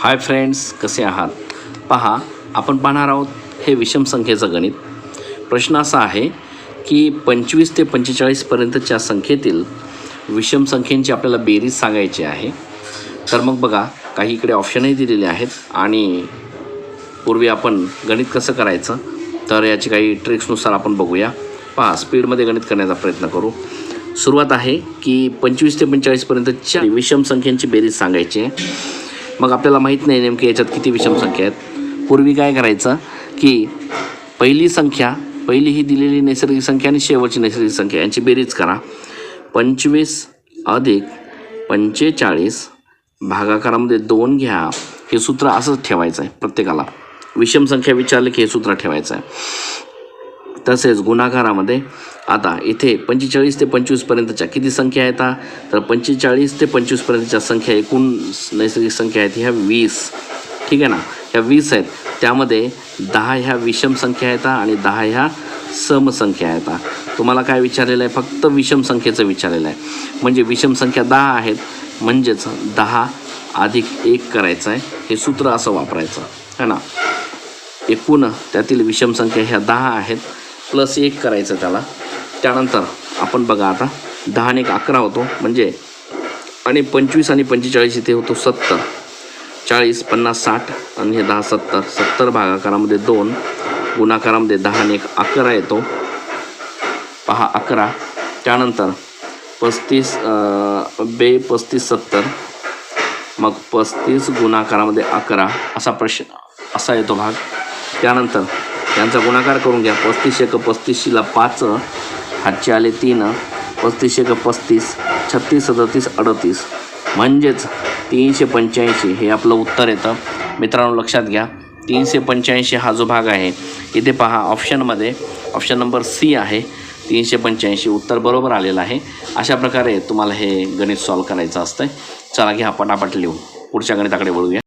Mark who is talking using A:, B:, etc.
A: Hi friends कसे आहात? पहा आपण पाहणार आहोत हे विषम संख्येचं गणित. प्रश्न असा आहे की पंचवीस ते पंचेचाळीसपर्यंतच्या संख्येतील विषम संख्येंची आपल्याला बेरीज सांगायची आहे. तर मग बघा काही इकडे ऑप्शनही दिलेले आहेत आणि पूर्वी आपण गणित कसं करायचं? तर याची काही ट्रिक्सनुसार आपण बघूया. पहा स्पीडमध्ये गणित करण्याचा प्रयत्न करू. सुरुवात आहे की पंचवीस ते पंचेचाळीसपर्यंतच्या विषम संख्येची बेरीज सांगायची आहे. मग आपल्याला माहीत नाही नेमकी याच्यात किती विषम संख्या आहेत. पूर्वी काय करायचं की पहिली संख्या पहिली ही दिलेली नैसर्गिक संख्या आणि शेवटची नैसर्गिक संख्या यांची बेरीज करा. पंचवीस अधिक पंचेचाळीस भागाकारामध्ये दोन घ्या. हे सूत्र असंच ठेवायचं आहे प्रत्येकाला. विषम संख्या विचारले की हे सूत्र ठेवायचं आहे तसेच गुन्हागारामध्ये आता इथे पंचेचाळीस ते पंचवीसपर्यंतच्या किती संख्या आहेत तर पंचेचाळीस ते पंचवीसपर्यंतच्या संख्या एकूण नैसर्गिक संख्या आहेत ह्या वीस. ठीक आहे ना? ह्या वीस आहेत. त्यामध्ये दहा ह्या विषम संख्या आहेत आणि दहा ह्या समसंख्या आहेत तुम्हाला काय विचारलेलं आहे? फक्त विषम संख्येचं विचारलेलं आहे. म्हणजे विषम संख्या दहा आहेत म्हणजेच दहा अधिक एक करायचं आहे. हे सूत्र असं वापरायचं. है ना? एकूण त्यातील विषम संख्या ह्या दहा आहेत. प्लस एक करायचं त्याला. त्यानंतर आपण बघा आता दहा आणि एक अकरा होतो. म्हणजे आणि पंचवीस आणि पंचेचाळीस इथे होतो सत्तर. चाळीस पन्नास साठ आणि हे दहा सत्तर. सत्तर भागाकारामध्ये दोन. गुणाकारामध्ये दहा आणि एक अकरा येतो. पहा अकरा. त्यानंतर पस्तीस बे पस्तीस सत्तर. मग पस्तीस गुणाकारामध्ये अकरा. असा प्रश्न असा येतो भाग. त्यानंतर त्यांचा गुणाकार करून घ्या. पस्तीस एक पस्तीसशीला पाच हातचे आले तीन पस्तीस एक पस्तीस छत्तीस सदतीस अडतीस. म्हणजेच तीनशे पंच्याऐंशी हे आपलं उत्तर येतं. मित्रांनो लक्षात घ्या. तीनशे पंच्याऐंशी हा जो भाग आहे इथे पहा ऑप्शनमध्ये ऑप्शन नंबर सी आहे. तीनशे पंच्याऐंशी उत्तर बरोबर आलेलं आहे. अशा प्रकारे तुम्हाला हे गणित सॉल्व करायचं असतं चला घ्या पटापट लिहू पुढच्या गणिताकडे वळूया.